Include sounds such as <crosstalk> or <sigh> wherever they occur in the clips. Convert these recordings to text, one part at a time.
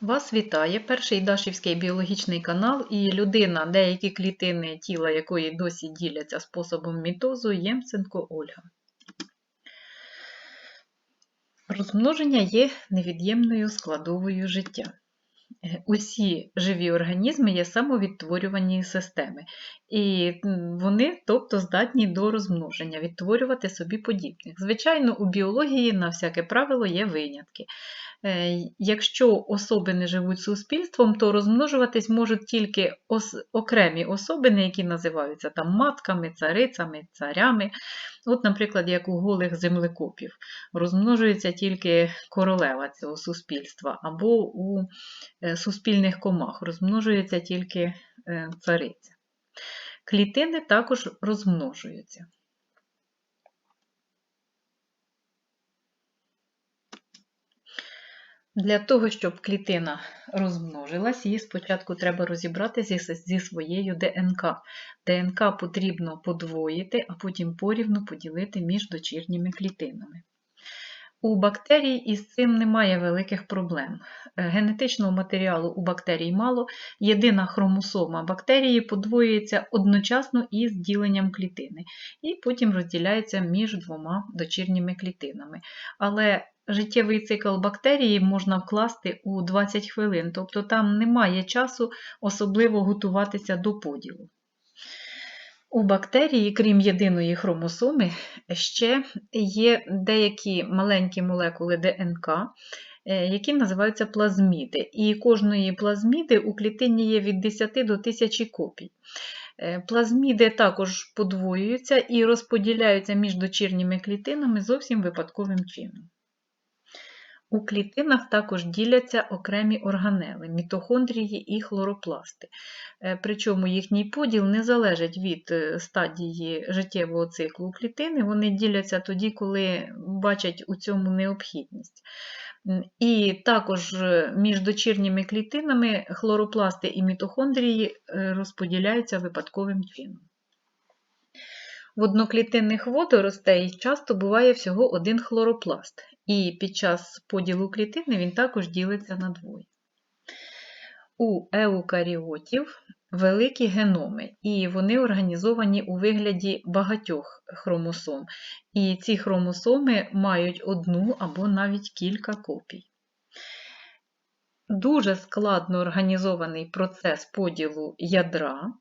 Вас вітає перший Дашівський біологічний канал і людина, деякі клітини тіла якої досі діляться способом мітозу Ємценко Ольга. Розмноження є невід'ємною складовою життя. Усі живі організми є самовідтворювані системи, і вони, тобто, здатні до розмноження, відтворювати собі подібних. Звичайно, у біології на всяке правило є винятки. Е, Якщо особини живуть суспільством, то розмножуватись можуть тільки окремі особини, які називаються там матками, царицями, царями. От, наприклад, як у голих землекопів, розмножується тільки королева цього суспільства, або у е, суспільних комах розмножується тільки е, цариця. Клітини також розмножуються. Для того, щоб клітина розмножилась, її спочатку треба розібратися зі, своєю ДНК. ДНК потрібно подвоїти, а потім порівну поділити між дочірніми клітинами. У бактерій із цим немає великих проблем. Е, Генетичного матеріалу у бактерій мало, єдина хромосома бактерії подвоюється одночасно із діленням клітини, і потім розділяється між двома дочірніми клітинами. Але життєвий цикл бактерії можна вкласти у 20 хвилин, тобто там немає часу особливо готуватися до поділу. У бактерії, крім єдиної хромосоми, ще є деякі маленькі молекули ДНК, е, які називаються плазміди. І кожної плазміди у клітині є від 10 до 1000 копій. Е, Плазміди також подвоюються і розподіляються між дочірніми клітинами зовсім випадковим чином. У клітинах також діляться окремі органели мітохондрії і хлоропласти. Е, Причому їхній поділ не залежить від е, стадії життєвого циклу клітини, вони діляться тоді, коли бачать у цьому необхідність. І також е, між дочірніми клітинами хлоропласти і мітохондрії розподіляються випадковим чином. В одноклітинних водоростей часто буває всього один хлоропласт, і під час поділу клітини він також ділиться на двоє. У еукаріотів великі геноми, і вони організовані у вигляді багатьох хромосом. І ці хромосоми мають одну або навіть кілька копій. Дуже складно організований процес поділу ядра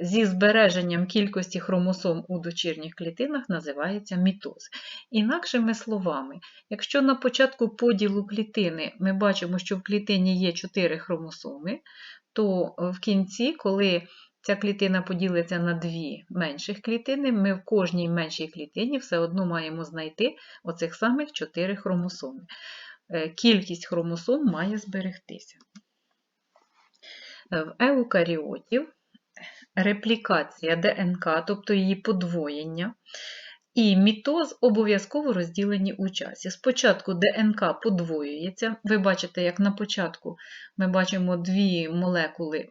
зі збереженням кількості хромосом у дочірніх клітинах називається мітоз. Інакшими словами, якщо на початку поділу клітини ми бачимо, що в клітині є 4 хромосоми, то в кінці, коли ця клітина поділиться на дві менших клітини, ми в кожній меншій клітині все одно маємо знайти оцих самих 4 хромосоми. Е, Кількість хромосом має зберегтися. Е, В еукаріотів реплікація ДНК, тобто її подвоєння, і мітоз обов'язково розділені у часі. Спочатку ДНК подвоюється. Ви бачите, як на початку ми бачимо дві молекули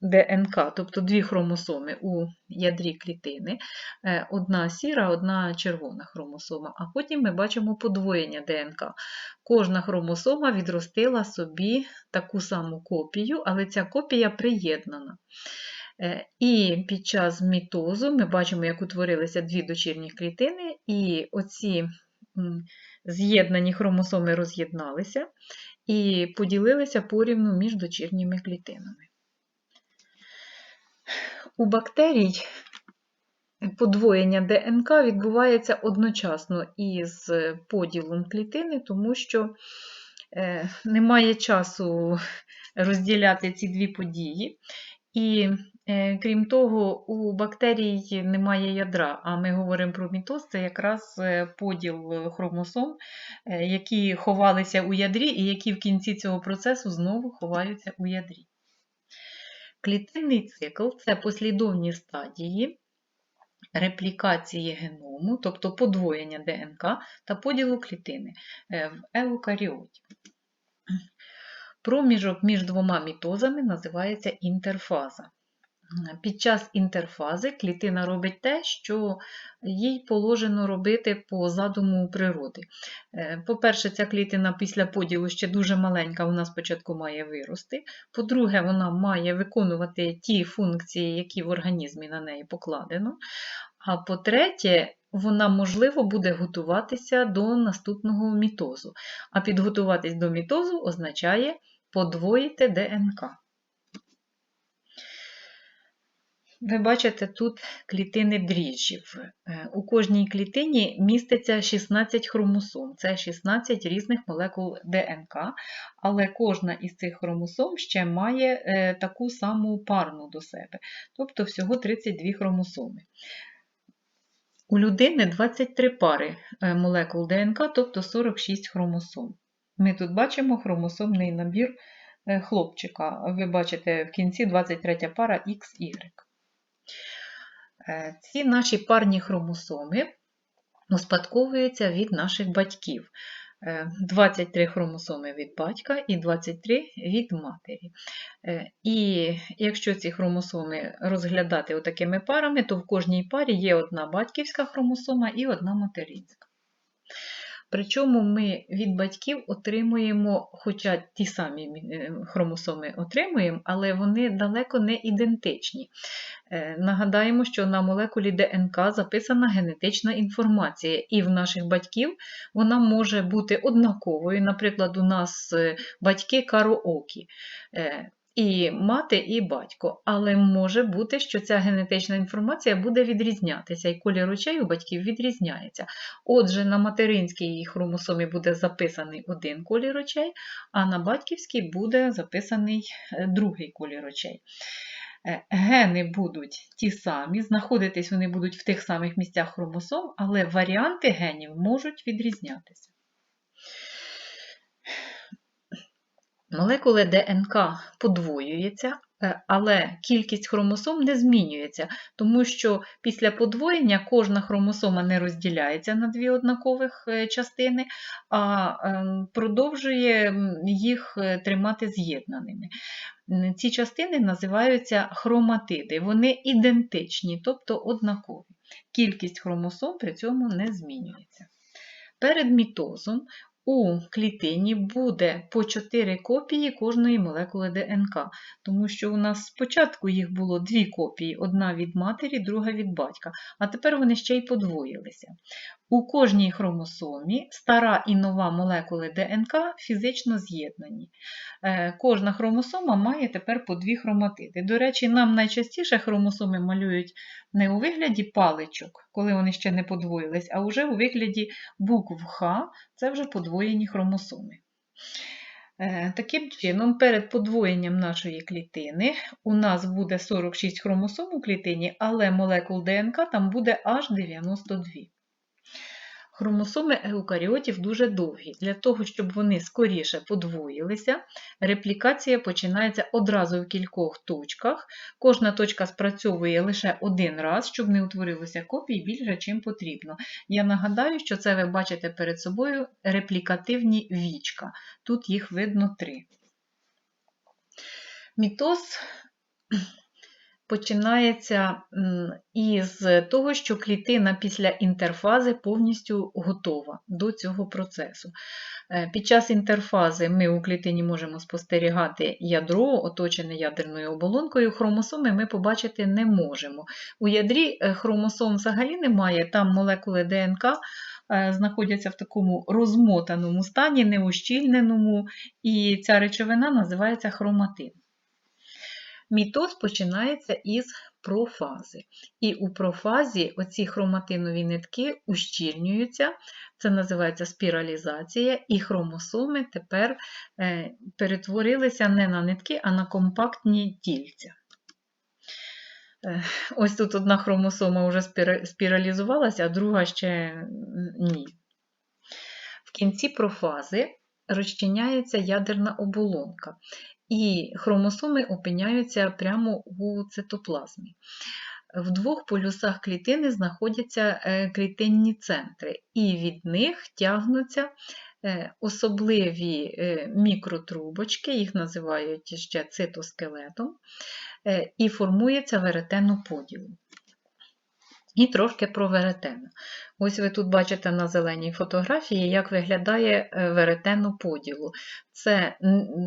ДНК, тобто дві хромосоми у ядрі клітини, Е, одна сіра, одна червона хромосома, а потім ми бачимо подвоєння ДНК. Кожна хромосома відростила собі таку саму копію, але ця копія приєднана. Е, І під час мітозу ми бачимо, як утворилися дві дочірні клітини, і оці з'єднані хромосоми роз'єдналися і поділилися порівну між дочірніми клітинами. У бактерій подвоєння ДНК відбувається одночасно із поділом клітини, тому що е, немає часу розділяти ці дві події. І крім того, у бактерій немає ядра, а ми говоримо про мітоз, це якраз е, поділ хромосом, е, які ховалися у ядрі, і які в кінці цього процесу знову ховаються у ядрі. Клітинний цикл це послідовні стадії реплікації геному, тобто подвоєння ДНК та поділу клітини е, в еукаріоті. Проміжок між двома мітозами називається інтерфаза. Під час інтерфази клітина робить те, що їй положено робити по задуму природи. Е, По-перше, ця клітина після поділу ще дуже маленька, вона спочатку має вирости. По-друге, вона має виконувати ті функції, які в організмі на неї покладено. А по-третє, вона, можливо, буде готуватися до наступного мітозу. А підготуватись до мітозу означає подвоїти ДНК. Ви бачите тут клітини дріжджів. Е, У кожній клітині міститься 16 хромосом. Це 16 різних молекул ДНК, але кожна із цих хромосом ще має е, таку саму парну до себе, тобто всього 32 хромосоми. У людини 23 пари е, молекул ДНК, тобто 46 хромосом. Ми тут бачимо хромосомний набір хлопчика. Ви бачите в кінці 23 пара XY. Е, Ці наші парні хромосоми успадковуються від наших батьків. Е, 23 хромосоми від батька і 23 від матері. Е, І якщо ці хромосоми розглядати отакими парами, то в кожній парі є одна батьківська хромосома і одна материнська. Причому ми від батьків отримуємо, хоча ті самі е, хромосоми отримуємо, але вони далеко не ідентичні. Е, Нагадаємо, що на молекулі ДНК записана генетична інформація, і в наших батьків вона може бути однаковою. Наприклад, у нас е, батьки кароокі. І мати, і батько. Але може бути, що ця генетична інформація буде відрізнятися, і колір очей у батьків відрізняється. Отже, на материнській хромосомі буде записаний один колір очей, а на батьківській буде записаний е, другий колір очей. Е, Гени будуть ті самі, знаходитись вони будуть в тих самих місцях хромосом, але варіанти генів можуть відрізнятися. Молекули ДНК подвоюється, е, але кількість хромосом не змінюється, тому що після подвоєння кожна хромосома не розділяється на дві однакових е, частини, а ем, продовжує їх е, тримати з'єднаними. Ці частини називаються хроматиди, вони ідентичні, тобто однакові. Кількість хромосом при цьому не змінюється. Перед мітозом у клітині буде по 4 копії кожної молекули ДНК, тому що у нас спочатку їх було дві копії: одна від матері, друга від батька, а тепер вони ще й подвоїлися. У кожній хромосомі стара і нова молекули ДНК фізично з'єднані. Е, Кожна хромосома має тепер по дві хроматиди. До речі, нам найчастіше хромосоми малюють не у вигляді паличок, коли вони ще не подвоїлись, а вже у вигляді букв Х це вже подвоєні хромосоми. Е, Таким чином, перед подвоєнням нашої клітини у нас буде 46 хромосом у клітині, але молекул ДНК там буде аж 92. Хромосоми еукаріотів дуже довгі. Для того, щоб вони скоріше подвоїлися, реплікація починається одразу в кількох точках. Кожна точка спрацьовує лише один раз, щоб не утворилося копій більше, чим потрібно. Я нагадаю, що це ви бачите перед собою реплікативні вічка. Тут їх видно три. Мітоз починається із того, що клітина після інтерфази повністю готова до цього процесу. Е, Під час інтерфази ми у клітині можемо спостерігати ядро, оточене ядерною оболонкою. Хромосоми ми побачити не можемо. У ядрі е, хромосом взагалі немає, там молекули ДНК е, знаходяться в такому розмотаному стані, неущільненому, і ця речовина називається хроматин. Мітоз починається із профази. І у профазі оці хроматинові нитки ущільнюються, це називається спіралізація, і хромосоми тепер е, перетворилися не на нитки, а на компактні тільця. Е, Ось тут одна хромосома вже спіралізувалася, а друга ще ні. В кінці профази розчиняється ядерна оболонка, і хромосоми опиняються прямо у цитоплазмі. В двох полюсах клітини знаходяться е, клітинні центри, і від них тягнуться е, особливі е, мікротрубочки, їх називають ще цитоскелетом. і формується веретено поділу. І трошки про веретено. Ось ви тут бачите на зеленій фотографії, як виглядає е, веретено поділу. Це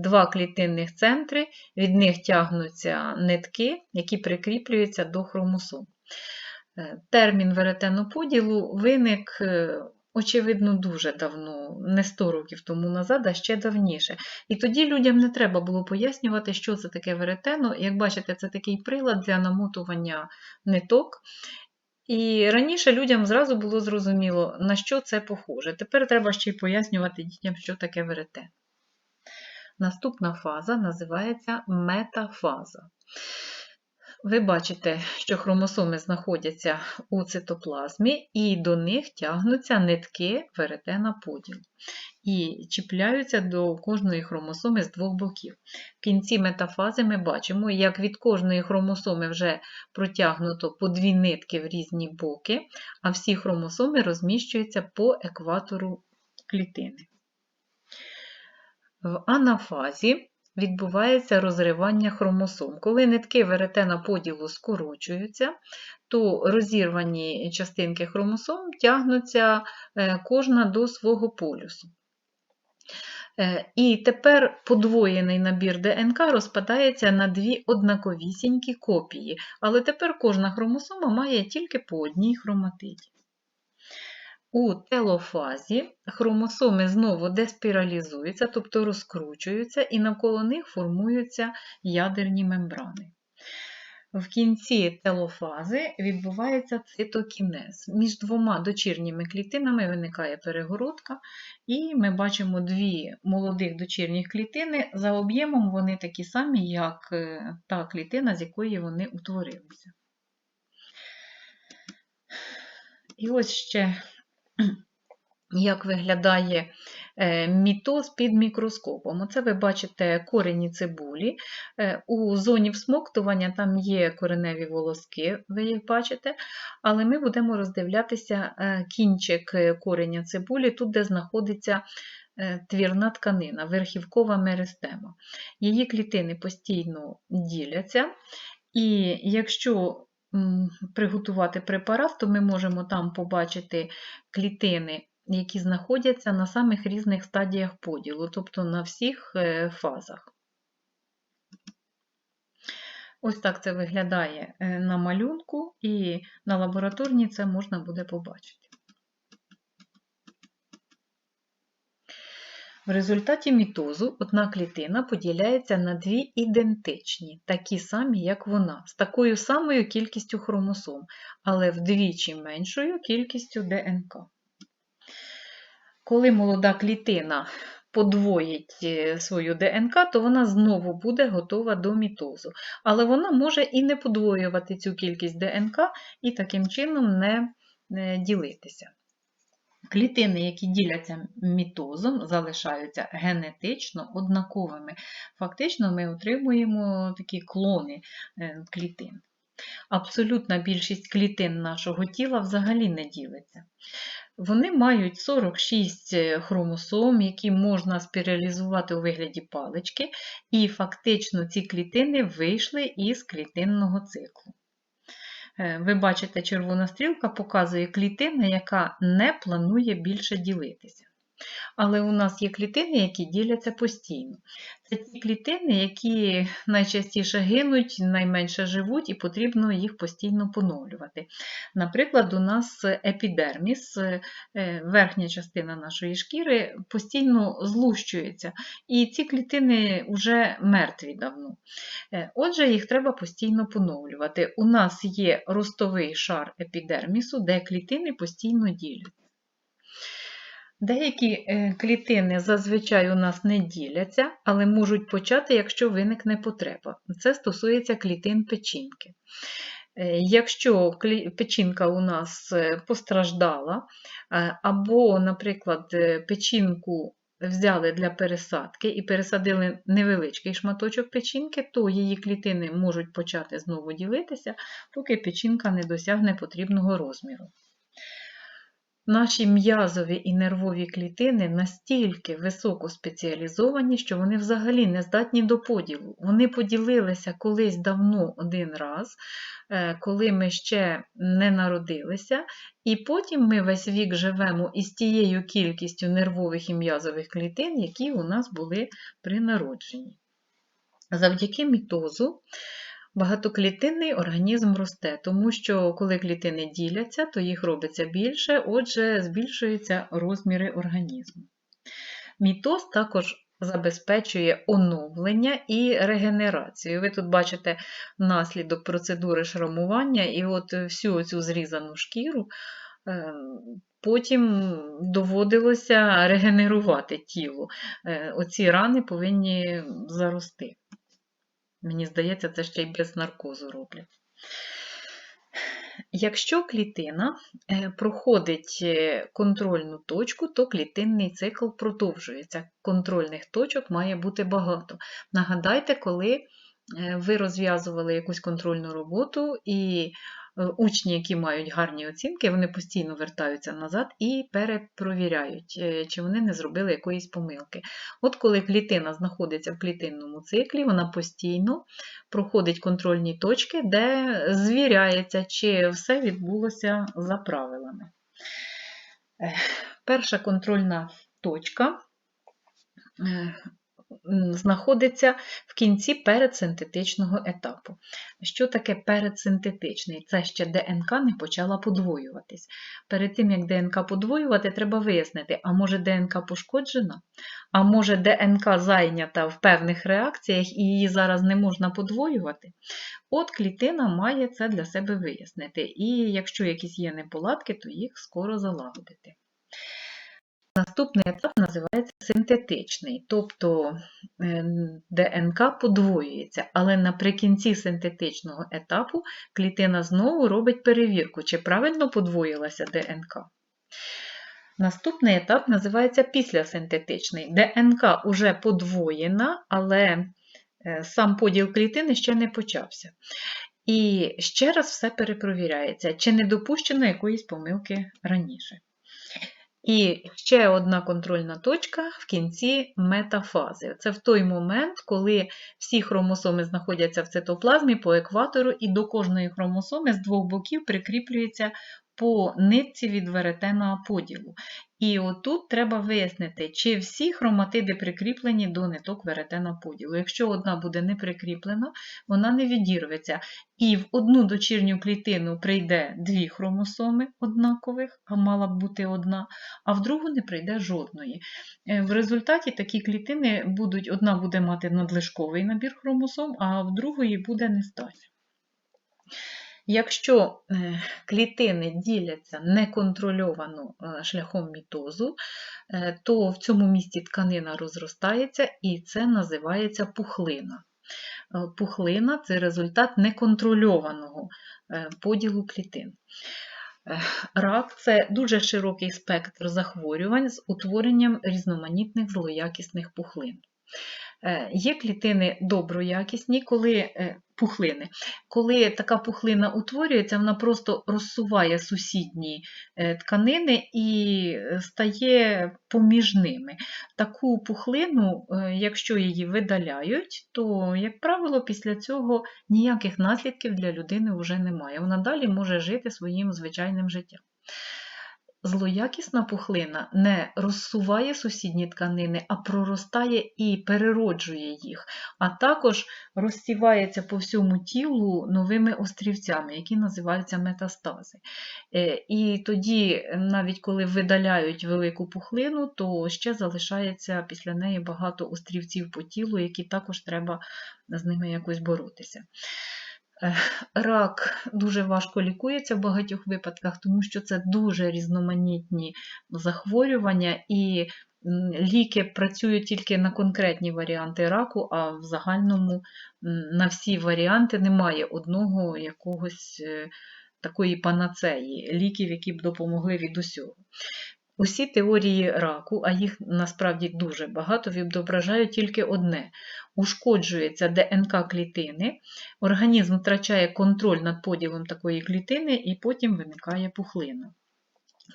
два клітинних центри, від них тягнуться нитки, які прикріплюються до хромосом. Е, термін веретеноподілу виник, е, очевидно, дуже давно, не 100 років тому назад, а ще давніше. І тоді людям не треба було пояснювати, що це таке веретено. Як бачите, це такий прилад для намотування ниток. І раніше людям зразу було зрозуміло, на що це похоже. Тепер треба ще й пояснювати дітям, що таке веретено. Наступна фаза називається метафаза. Ви бачите, що хромосоми знаходяться у цитоплазмі, і до них тягнуться нитки веретена поділу. І чіпляються до кожної хромосоми з двох боків. В кінці метафази ми бачимо, як від кожної хромосоми вже протягнуто по дві нитки в різні боки, а всі хромосоми розміщуються по екватору клітини. В анафазі відбувається розривання хромосом. Коли нитки веретена поділу скорочуються, то розірвані частинки хромосом тягнуться е, кожна до свого полюсу. Е, і тепер подвоєний набір ДНК розпадається на дві однаковісінькі копії, але тепер кожна хромосома має тільки по одній хроматиді. У телофазі хромосоми знову деспіралізуються, тобто розкручуються, і навколо них формуються ядерні мембрани. В кінці телофази відбувається цитокінез. Між двома дочірніми клітинами виникає перегородка, і ми бачимо дві молодих дочірніх клітини. За об'ємом вони такі самі, як е, та клітина, з якої вони утворилися. І ось ще <clears throat> як виглядає мітоз під мікроскопом. Оце ви бачите корені цибулі. Е, у зоні всмоктування там є кореневі волоски, ви їх бачите, але ми будемо роздивлятися е, кінчик кореня цибулі, тут, де знаходиться твірна тканина, верхівкова меристема. Її клітини постійно діляться, і якщо приготувати препарат, то ми можемо там побачити клітини, які знаходяться на самих різних стадіях поділу, тобто на всіх е, фазах. Ось так це виглядає е, на малюнку, і на лабораторній це можна буде побачити. В результаті мітозу одна клітина поділяється на дві ідентичні, такі самі, як вона, з такою самою кількістю хромосом, але вдвічі меншою кількістю ДНК. Коли молода клітина подвоїть е, свою ДНК, то вона знову буде готова до мітозу. Але вона може і не подвоювати цю кількість ДНК і таким чином не ділитися. Клітини, які діляться мітозом, залишаються генетично однаковими. Фактично, ми отримуємо такі клони е, клітин. Абсолютна більшість клітин нашого тіла взагалі не ділиться. Вони мають 46 е, хромосом, які можна спіралізувати у вигляді палички, і фактично ці клітини вийшли із клітинного циклу. Е, ви бачите, червона стрілка показує клітину, яка не планує більше ділитися. Але у нас є клітини, які діляться постійно. Це ті клітини, які найчастіше гинуть, найменше живуть, і потрібно їх постійно поновлювати. Наприклад, у нас епідерміс, е, верхня частина нашої шкіри, постійно злущується, і ці клітини вже мертві давно. Е, отже, їх треба постійно поновлювати. У нас є ростовий шар епідермісу, де клітини постійно діляться. Деякі е, клітини зазвичай у нас не діляться, але можуть почати, якщо виникне потреба. Це стосується клітин печінки. Е, якщо печінка у нас е, постраждала, або, наприклад, печінку взяли для пересадки і пересадили невеличкий шматочок печінки, то її клітини можуть почати знову ділитися, поки печінка не досягне потрібного розміру. Наші м'язові і нервові клітини настільки високо спеціалізовані, що вони взагалі не здатні до поділу. Вони поділилися колись давно один раз, е, коли ми ще не народилися, і потім ми весь вік живемо із тією кількістю нервових і м'язових клітин, які у нас були при народженні. Завдяки мітозу багатоклітинний організм росте, тому що коли клітини діляться, то їх робиться більше, отже, збільшуються розміри організму. Мітоз також забезпечує оновлення і регенерацію. Ви тут бачите наслідок процедури шрамування, і от всю цю зрізану шкіру е, потім доводилося регенерувати тіло. Е, оці рани повинні зарости. Мені здається, це ще й без наркозу роблять. Якщо клітина е, проходить е, контрольну точку, то клітинний цикл продовжується. Контрольних точок має бути багато. Нагадайте, коли е, ви розв'язували якусь контрольну роботу і учні, які мають гарні оцінки, вони постійно вертаються назад і перепровіряють, е, чи вони не зробили якоїсь помилки. От коли клітина знаходиться в клітинному циклі, вона постійно проходить контрольні точки, де звіряється, чи все відбулося за правилами. Е, перша контрольна точка знаходиться в кінці передсинтетичного етапу. Що таке передсинтетичний? Це ще ДНК не почала подвоюватись. Перед тим, як ДНК подвоювати, треба вияснити, а може ДНК пошкоджена, а може ДНК зайнята в певних реакціях і її зараз не можна подвоювати. От клітина має це для себе вияснити. І якщо якісь є неполадки, то їх скоро залагодити. Наступний етап називається синтетичний, тобто е, ДНК подвоюється, але наприкінці синтетичного етапу клітина знову робить перевірку, чи правильно подвоїлася ДНК. Наступний етап називається післясинтетичний. ДНК вже подвоєна, але е, сам поділ клітини ще не почався. І ще раз все перепровіряється, чи не допущено якоїсь помилки раніше. І ще одна контрольна точка в кінці метафази. Це в той момент, коли всі хромосоми знаходяться в цитоплазмі по екватору, і до кожної хромосоми з двох боків прикріплюється по нитці від веретена поділу. І отут треба вияснити, чи всі хроматиди прикріплені до ниток веретена поділу. Якщо одна буде не прикріплена, вона не відірветься. І в одну дочірню клітину прийде дві хромосоми однакових, а мала б бути одна, а в другу не прийде жодної. Е, в результаті такі клітини будуть, одна буде мати надлишковий набір хромосом, а в другої буде нестача. Якщо е, клітини діляться неконтрольовано е, шляхом мітозу, е, то в цьому місці тканина розростається і це називається пухлина. Пухлина це результат неконтрольованого поділу клітин. Рак це дуже широкий спектр захворювань з утворенням різноманітних злоякісних пухлин. Є клітини доброякісні, коли пухлини. Коли така пухлина утворюється, вона просто розсуває сусідні е, тканини і е, стає поміж ними. Таку пухлину, е, якщо її видаляють, то, як правило, після цього ніяких наслідків для людини вже немає. Вона далі може жити своїм звичайним життям. Злоякісна пухлина не розсуває сусідні тканини, а проростає і перероджує їх, а також розсівається по всьому тілу новими острівцями, які називаються метастази. Е, і тоді, навіть коли видаляють велику пухлину, то ще залишається після неї багато острівців по тілу, які також треба з ними якось боротися. Рак дуже важко лікується в багатьох випадках, тому що це дуже різноманітні захворювання, і ліки працюють тільки на конкретні варіанти раку, а в загальному на всі варіанти немає одного якогось е, такої панацеї, ліків, які б допомогли від усього. Усі теорії раку, а їх насправді дуже багато, відображають тільки одне: ушкоджується ДНК клітини, організм втрачає контроль над поділом такої клітини і потім виникає пухлина.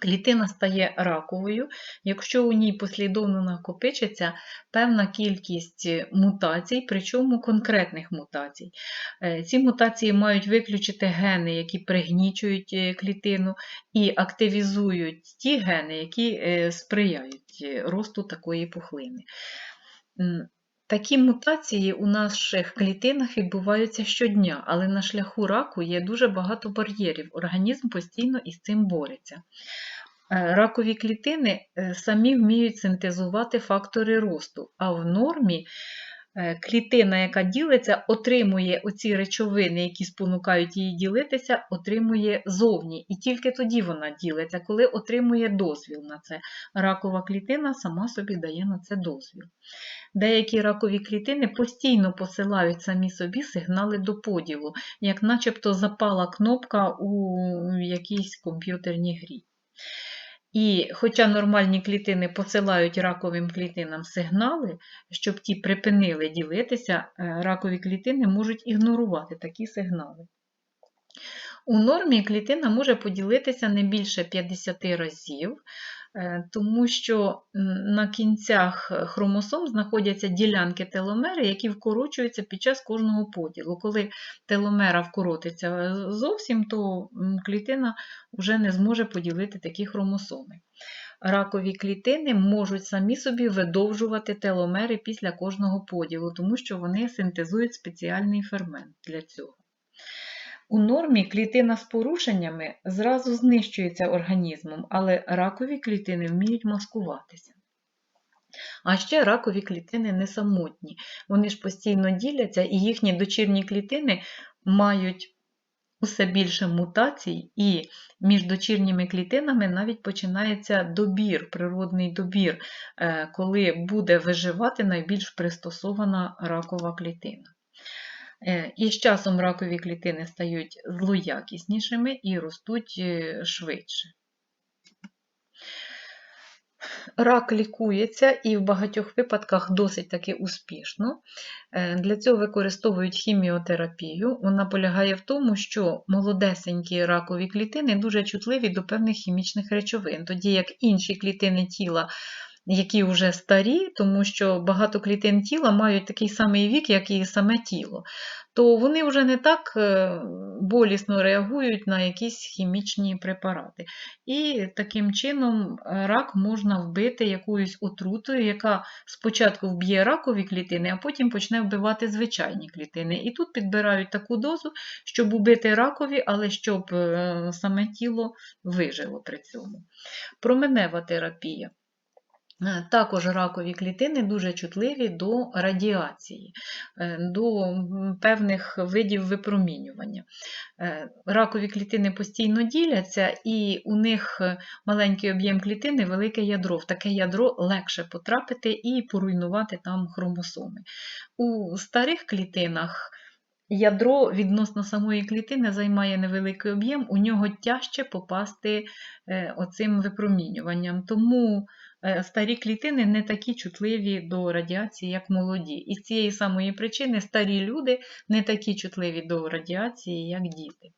Клітина стає раковою, якщо у ній послідовно накопичиться певна кількість мутацій, причому конкретних мутацій. Е, Ці мутації мають виключити гени, які пригнічують е, клітину, і активізують ті гени, які е, сприяють е, росту такої пухлини. Такі мутації у наших клітинах відбуваються щодня, але на шляху раку є дуже багато бар'єрів. Організм постійно із цим бореться. Е, Ракові клітини е, самі вміють синтезувати фактори росту, а в нормі клітина, яка ділиться, отримує оці речовини, які спонукають її ділитися, отримує зовні. І тільки тоді вона ділиться, коли отримує дозвіл на це. Ракова клітина сама собі дає на це дозвіл. Деякі ракові клітини постійно посилають самі собі сигнали до поділу, як начебто запала кнопка у якійсь комп'ютерній грі. І хоча нормальні клітини посилають раковим клітинам сигнали, щоб ті припинили ділитися, е, ракові клітини можуть ігнорувати такі сигнали. У нормі клітина може поділитися не більше 50 разів, е, тому що на кінцях хромосом знаходяться ділянки теломери, які вкорочуються під час кожного поділу. Коли теломера вкоротиться зовсім, то клітина вже не зможе поділити такі хромосоми. Ракові клітини можуть самі собі видовжувати теломери після кожного поділу, тому що вони синтезують спеціальний фермент для цього. У нормі клітина з порушеннями зразу знищується організмом, але ракові клітини вміють маскуватися. А ще ракові клітини не самотні. Вони ж постійно діляться, і їхні дочірні клітини мають усе більше мутацій, і між дочірніми клітинами навіть починається добір, природний добір, е, коли буде виживати найбільш пристосована ракова клітина. Е, І з часом ракові клітини стають злоякіснішими і ростуть е, швидше. Рак лікується і в багатьох випадках досить таки успішно. Е, Для цього використовують хіміотерапію. Вона полягає в тому, що молодесенькі ракові клітини дуже чутливі до певних хімічних речовин, тоді як інші клітини тіла які вже старі, тому що багато клітин тіла мають такий самий вік, як і саме тіло, то вони вже не так е, болісно реагують на якісь хімічні препарати. І таким чином рак можна вбити якоюсь отрутою, яка спочатку вб'є ракові клітини, а потім почне вбивати звичайні клітини. І тут підбирають таку дозу, щоб убити ракові, але щоб е, саме тіло вижило при цьому. Променева терапія. Е, Також ракові клітини дуже чутливі до радіації, е, до певних видів випромінювання. Е, Ракові клітини постійно діляться, і у них маленький об'єм клітини, велике ядро. В таке ядро легше потрапити і поруйнувати там хромосоми. У старих клітинах ядро відносно самої клітини займає невеликий об'єм, у нього тяжче попасти оцим випромінюванням. Тому старі клітини не такі чутливі до радіації, як молоді. І з цієї самої причини старі люди не такі чутливі до радіації, як діти.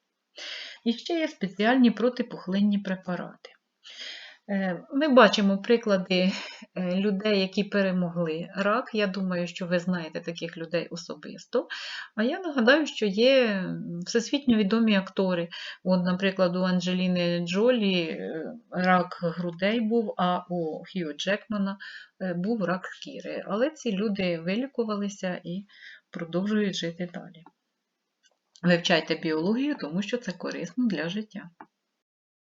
І ще є спеціальні протипухлинні препарати. Е, ми бачимо приклади е, людей, які перемогли рак. Я думаю, що ви знаєте таких людей особисто. А я нагадаю, що є всесвітньо відомі актори. От, Наприклад, у Анджеліни Джолі е, рак грудей був, а у Хью Джекмана був рак шкіри. Але ці люди вилікувалися і продовжують жити далі. Вивчайте біологію, тому що це корисно для життя.